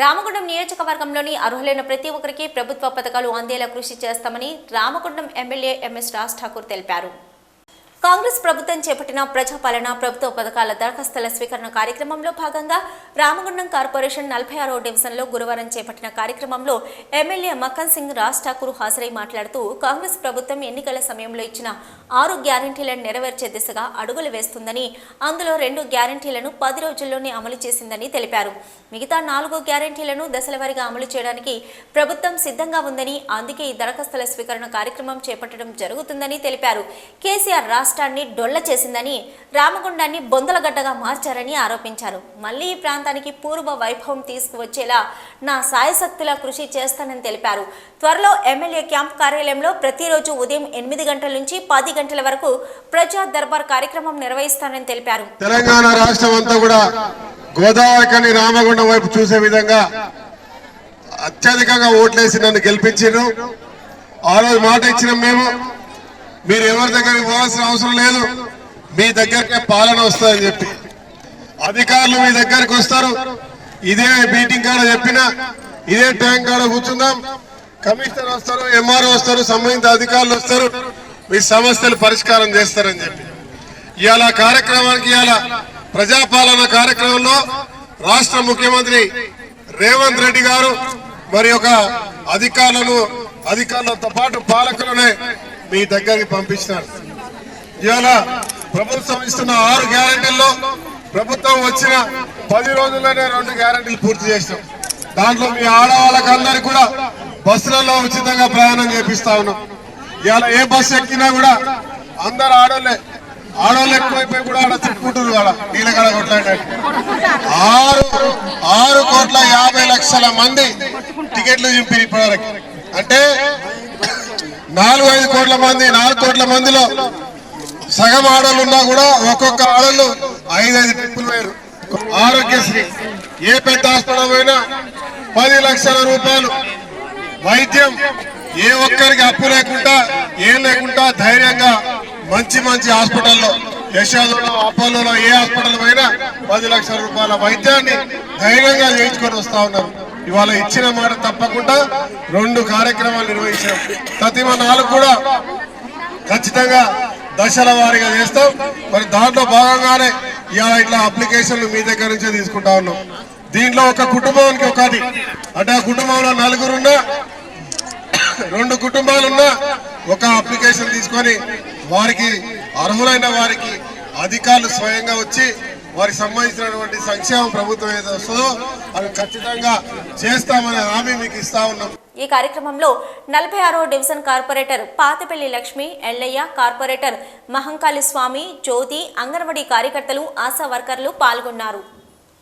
రామగుండం నియోజకవర్గంలోని అర్హులైన ప్రతి ఒక్కరికి ప్రభుత్వ పథకాలు అందేలా కృషి చేస్తామని Ramagundam MLA M S Raj Thakur తెలిపారు. కాంగ్రెస్ ప్రభుత్వం చేపట్టిన ప్రజాపాలన ప్రభుత్వ పథకాల దరఖాస్తుల స్వీకరణ కార్యక్రమంలో భాగంగా రామగుండం కార్పొరేషన్ నలభై ఆరో డివిజన్లో గురువారం చేపట్టిన కార్యక్రమంలో ఎమ్మెల్యే మక్కన్ సింగ్ రాజ్ ఠాకూర్ హాజరై మాట్లాడుతూ కాంగ్రెస్ ప్రభుత్వం ఎన్నికల సమయంలో ఇచ్చిన ఆరు గ్యారంటీలను నెరవేర్చే దిశగా అడుగులు వేస్తుందని అందులో రెండు గ్యారంటీలను పది రోజుల్లోనే అమలు చేసిందని తెలిపారు. మిగతా నాలుగు గ్యారంటీలను దశలవారీగా అమలు చేయడానికి ప్రభుత్వం సిద్ధంగా ఉందని అందుకే ఈ దరఖాస్తుల స్వీకరణ కార్యక్రమం చేపట్టడం జరుగుతుందని తెలిపారు. కేసీఆర్ రాష్ట్రాన్ని డొల్ల చేసిందని రామగుండాన్ని బొందలగడ్డగా మార్చారని ఆరోపించారు. మళ్ళీ ఈ ప్రాంతానికి పూర్వ వైభవం తీసుకువచ్చేలా నా సాయశక్తుల కృషి చేస్తానని తెలిపారు. త్వరలో ఎమ్మెల్యే క్యాంప్ కార్యాలయంలో ప్రతిరోజు ఉదయం ఎనిమిది గంటల నుంచి పది గంటల వరకు ప్రజా దర్బార్ కార్యక్రమం నిర్వహిస్తానని తెలిపారు. తెలంగాణ రాష్ట్రం అంతా కూడా గోదావరి రామగుండం వైపు చూసే విధంగా అత్యధికంగా ఓట్లేసి నన్ను గెలిపించారు ఆ రోజు మాట ఇచ్చినాం మేము. మీరు ఎవరి దగ్గరికి పోవాల్సిన అవసరం లేదు. మీ దగ్గరకే పాలన వస్తుందని చెప్పి. అధికారులు మీ దగ్గరికి వస్తారు. ఇదే మీటింగ్ కాడ చెప్పినా ఇదే ట్యాంక్ కాడ కూర్చుందాం. కమిషనర్ వస్తారు ఎంఆర్ఓ వస్తారు సంబంధిత అధికారులు వస్తారు. మీ సమస్యలు పరిష్కారం చేస్తారని చెప్పి. ఇవాళ కార్యక్రమానికి ఇవాళ ప్రజాపాలన కార్యక్రమంలో రాష్ట్ర ముఖ్యమంత్రి రేవంత్ రెడ్డి గారు మరి ఒక అధికారులను అధికారులతో పాటు పాలకులనే మీ దగ్గరికి పంపించినారు. ఇవాళ ప్రభుత్వం ఇస్తున్న ఆరు గ్యారెంటీల్లో ప్రభుత్వం వచ్చిన పది రోజుల్లోనే రెండు గ్యారెంటీలు పూర్తి చేసినాం. దాంట్లో మీ ఆడవాళ్ళకందరికి కూడా బస్సులలో ఉచితంగా ప్రయాణం చేపిస్తా ఉన్నాం. ఇవాళ ఏ బస్సు ఎక్కినా కూడా అందరు ఆడోళ్ళే ఆడోళ్ళు ఎక్కువైపోయి కూడా ఆడ చుట్టుకుంటున్నారు ఆడ నీళ్ళకాడ కొట్లాడే. ఆరు ఆరు కోట్ల యాభై లక్షల మంది టికెట్లు చింపి ఇప్పటివరకు. అంటే నాలుగు ఐదు కోట్ల మంది నాలుగు కోట్ల మందిలో సగం ఆడలు ఉన్నా కూడా ఒక్కొక్క ఆడలు ఐదు ఐదు ట్రిప్పులు వేరు ఆరోగ్యశ్రీ ఏ పెద్ద హాస్పిటల్ పోయినా పది లక్షల రూపాయలు. వైద్యం ఏ ఒక్కరికి అప్పు లేకుండా ఏం లేకుండా ధైర్యంగా మంచి మంచి హాస్పిటల్లో యశోదలో అపోలోలో ఏ హాస్పిటల్ పోయినా పది లక్షల రూపాయల వైద్యాన్ని ధైర్యంగా చేయించుకొని వస్తా ఉన్నారు. ఇవాళ ఇచ్చిన మాట తప్పకుండా రెండు కార్యక్రమాలు నిర్వహించాం. ప్రతిమ నాలుగు కూడా ఖచ్చితంగా దశల వారీగా చేస్తాం. మరి దాంట్లో భాగంగానే ఇవాళ ఇట్లా అప్లికేషన్లు మీ దగ్గర నుంచే తీసుకుంటా ఉన్నాం. దీంట్లో ఒక కుటుంబానికి ఒకటి. అంటే ఆ కుటుంబంలో నలుగురున్నా రెండు కుటుంబాలున్నా ఒక అప్లికేషన్ తీసుకొని వారికి అర్హులైన వారికి అధికారులు స్వయంగా వచ్చి వారికి సంబంధించినటువంటి సంక్షేమ ప్రభుత్వం ఏదో వస్తుందో అవి ఖచ్చితంగా చేస్తామనే హామీ మీకు ఇస్తా ఉన్నాం. ఈ కార్యక్రమంలో నలభై ఆరో division corporator Pathapalli Lakshmi Ellaiah corporator Mahankali Swamy Jyothi anganwadi కార్యకర్తలు ఆశా వర్కర్లు పాల్గొన్నారు.